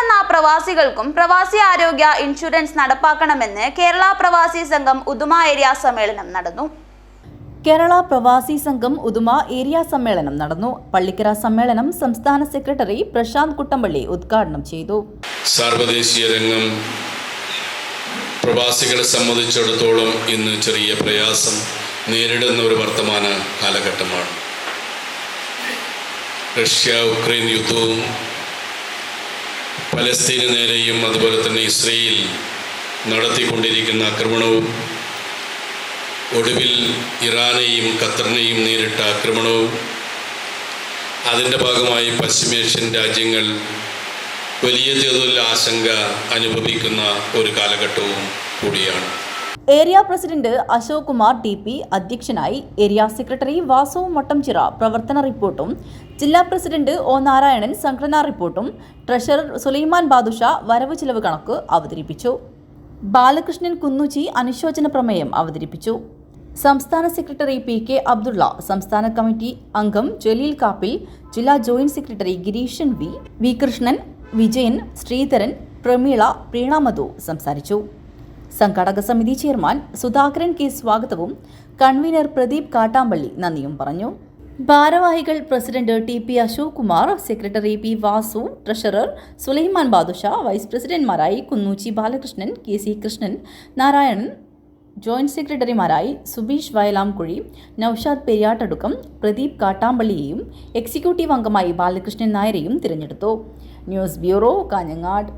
വന്ന പ്രവാസികൾക്കും പ്രവാസി ആരോഗ്യ ഇൻഷുറൻസ് നടപ്പാക്കണമെന്ന് കേരള പ്രവാസി സംഘം ഉദുമ ഏരിയ സമ്മേളനം നടന്നു. കേരള പ്രവാസി സംഘം ഉദുമ ഏരിയ സമ്മേളനം നടന്നു. പള്ളിക്കര സമ്മേളനം സംസ്ഥാന സെക്രട്ടറി പ്രശാന്ത് കുട്ടമ്പള്ളി ഉദ്ഘാടനം ചെയ്തു. സാർവദേശീയ രംഗം പ്രവാസികളെ സംബന്ധിച്ചിടത്തോളം ഇന്ന് ചെറിയ പ്രയാസം നേരിടുന്ന ഒരു വർത്തമാന കാലഘട്ടമാണ്. റഷ്യ ഉക്രൈൻ യുദ്ധവും പലസ്തീന് നേരെയും അതുപോലെ തന്നെ ഇസ്രയേൽ നടത്തിക്കൊണ്ടിരിക്കുന്ന ആക്രമണവും ഒടുവിൽ ഇറാനെയും ഖത്തറിനെയും നേരിട്ട ആക്രമണവും അതിന്റെ ഭാഗമായി പശ്ചിമേഷ്യൻ രാജ്യങ്ങൾ വലിയ തോതിൽ ആശങ്ക അനുഭവിക്കുന്ന ഒരു കാലഘട്ടവും കൂടിയാണ്. Area president Ashok Kumar T P അധ്യക്ഷനായി ഏരിയ സെക്രട്ടറി വാസു മട്ടംചിറ പ്രവർത്തന റിപ്പോർട്ടും ജില്ലാ പ്രസിഡന്റ് ഒ നാരായണൻ സംഘടനാ റിപ്പോർട്ടും ട്രഷറർ സുലൈമാൻ ബാദുഷ വരവ് ചിലവ് കണക്ക് അവതരിപ്പിച്ചു. ബാലകൃഷ്ണൻ കുന്നുചി അനുശോചന പ്രമേയം അവതരിപ്പിച്ചു. സംസ്ഥാന സെക്രട്ടറി പി കെ അബ്ദുള്ള സംസ്ഥാന കമ്മിറ്റി അംഗം ജലീൽ കാപ്പിൽ ജില്ലാ joint secretary Gireeshan V V Krishnan Vijayan Sreedharan Prameela Preenamadhu സംസാരിച്ചു. സംഘാടക സമിതി ചെയർമാൻ സുധാകരൻ കെ സ്വാഗതവും കൺവീനർ പ്രദീപ് കാട്ടാമ്പള്ളി നന്ദിയും പറഞ്ഞു. ഭാരവാഹികൾ president T P Ashok Kumar secretary P Vasu treasurer Sulaiman Badusha vice പ്രസിഡന്റ്മാരായി Kunnoochi Balakrishnan K C Krishnan Narayanan joint സെക്രട്ടറിമാരായി Subeesh Vayalamkuzhi Naushad Periyattadukkam Pradeep കാട്ടാമ്പള്ളിയെയും executive അംഗമായി ബാലകൃഷ്ണൻ നായരെയും തിരഞ്ഞെടുത്തു. News bureau Kanhangad.